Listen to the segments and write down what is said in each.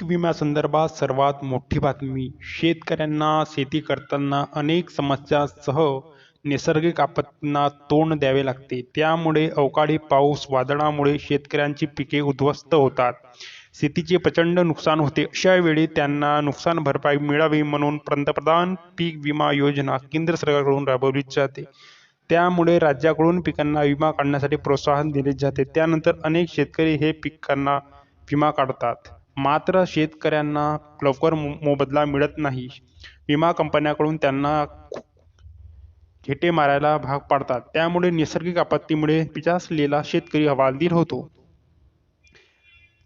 पीक विम्यासंदर्भात सर्वात मोठी बातमी. शेतकऱ्यांना शेती करताना अनेक समस्यांसह नैसर्गिक आपत्तींना तोंड द्यावे लागते. त्यामुळे अवकाळी पाऊस वादळामुळे शेतकऱ्यांची पिके उद्ध्वस्त होतात. शेतीचे प्रचंड नुकसान होते. अशा वेळी त्यांना नुकसान भरपाई मिळावी म्हणून पंतप्रधान पीक विमा योजना केंद्र सरकारकडून राबवली जाते. त्यामुळे राज्याकडून पिकांना विमा काढण्यासाठी प्रोत्साहन दिले जाते. त्यानंतर अनेक शेतकरी हे पिकांना विमा काढतात. मात्र शेतकऱ्यांना लवकर मो मोबदला मिळत नाही. विमा कंपन्याकडून त्यांना खेटे मारायला भाग पाडतात. त्यामुळे नैसर्गिक आपत्तीमुळे पिचासलेला शेतकरी हवालदिल होतो.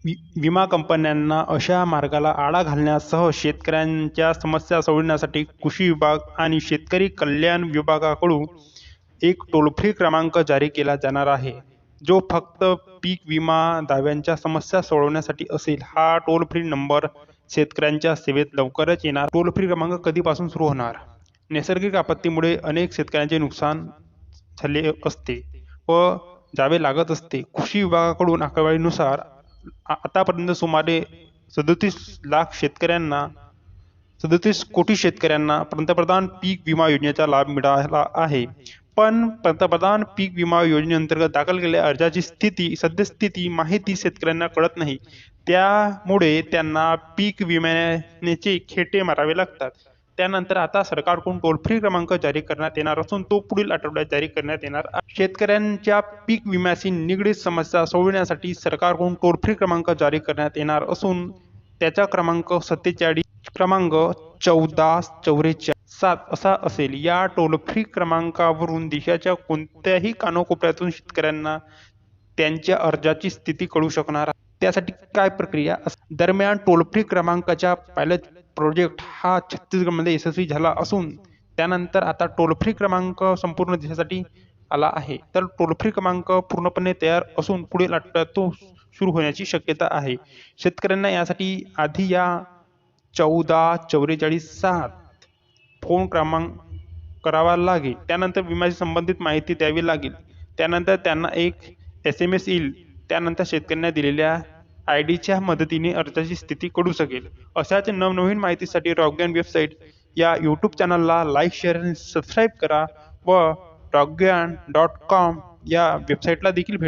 वि विमा कंपन्यांना अशा मार्गाला आळा घालण्यासह शेतकऱ्यांच्या समस्या सोडवण्यासाठी कृषी विभाग आणि शेतकरी कल्याण विभागाकडून एक टोल फ्री क्रमांक जारी केला जाणार आहे. जो फक्त पीक विमा दाव्यांच्या समस्या सोडवण्यासाठी असेल हा टोल फ्री नंबर शेतकऱ्यांच्या सेवेत लवकरच येणार. टोल फ्री क्रमांक कधीपासून सुरू होणार? नैसर्गिक आपत्तीमुळे अनेक शेतकऱ्यांचे नुकसान झाले असते व जावे लागत असते. कृषी विभागाकडून आकडेवारीनुसार आतापर्यंत सुमारे सदोतीस लाख शेतकऱ्यांना सदोतीस कोटी शेतकऱ्यांना पंतप्रधान पीक विमा योजनेचा लाभ मिळाला आहे. पण पंतप्रधान पीक विमा योजनेअंतर्गत दाखल केलेल्या अर्जाची स्थिती सद्यस्थिती माहिती शेतकऱ्यांना कळत नाही. त्यामुळे त्यांना पीक विम्याचे खेटे मारावे लागतात. त्यानंतर आता सरकारकडून टोल फ्री क्रमांक जारी करण्यात येणार असून तो पुढील आठवड्यात जारी करण्यात येणार शेतकऱ्यांच्या पीक विम्याशी निगडीत समस्या सोडविण्यासाठी सरकारकडून टोल फ्री क्रमांक जारी करण्यात येणार असून त्याचा क्रमांक सत्तेचाळीस क्रमांक चौदा चौवेचाळीस सात असा असेल. या टोल फ्री क्रमांकावरून देशाच्या कोणत्याही कानोकोपऱ्यातून शेतकऱ्यांना त्यांच्या अर्जाची स्थिती कळू शकणार त्यासाठी काय प्रक्रिया? दरम्यान टोल फ्री क्रमांकाच्या पायलट प्रोजेक्ट हा छत्तीसगडमध्ये यशस्वी झाला असून त्यानंतर आता टोल फ्री क्रमांक संपूर्ण देशासाठी आला आहे. तर टोल फ्री क्रमांक पूर्णपणे तयार असून पुढील आठवड्यात तो सुरू होण्याची शक्यता आहे. शेतकऱ्यांना यासाठी आधी या चौदा चौवेचाळीस सात फोन क्रमांक करावा लागेल. त्यानंतर विम्याशी संबंधित माहिती द्यावी लागेल. त्यानंतर त्यांना एक एस एम एस येईल. त्यानंतर शेतकऱ्यांना दिलेल्या आय डीच्या मदतीने अर्जाची स्थिती कळू शकेल. अशाच नवनवीन माहितीसाठी रॉकगॅन वेबसाईट या यूट्यूब चॅनलला लाईक शेअर आणि सबस्क्राईब करा व रॉकगॅन डॉट कॉम या वेबसाईटला देखील भेट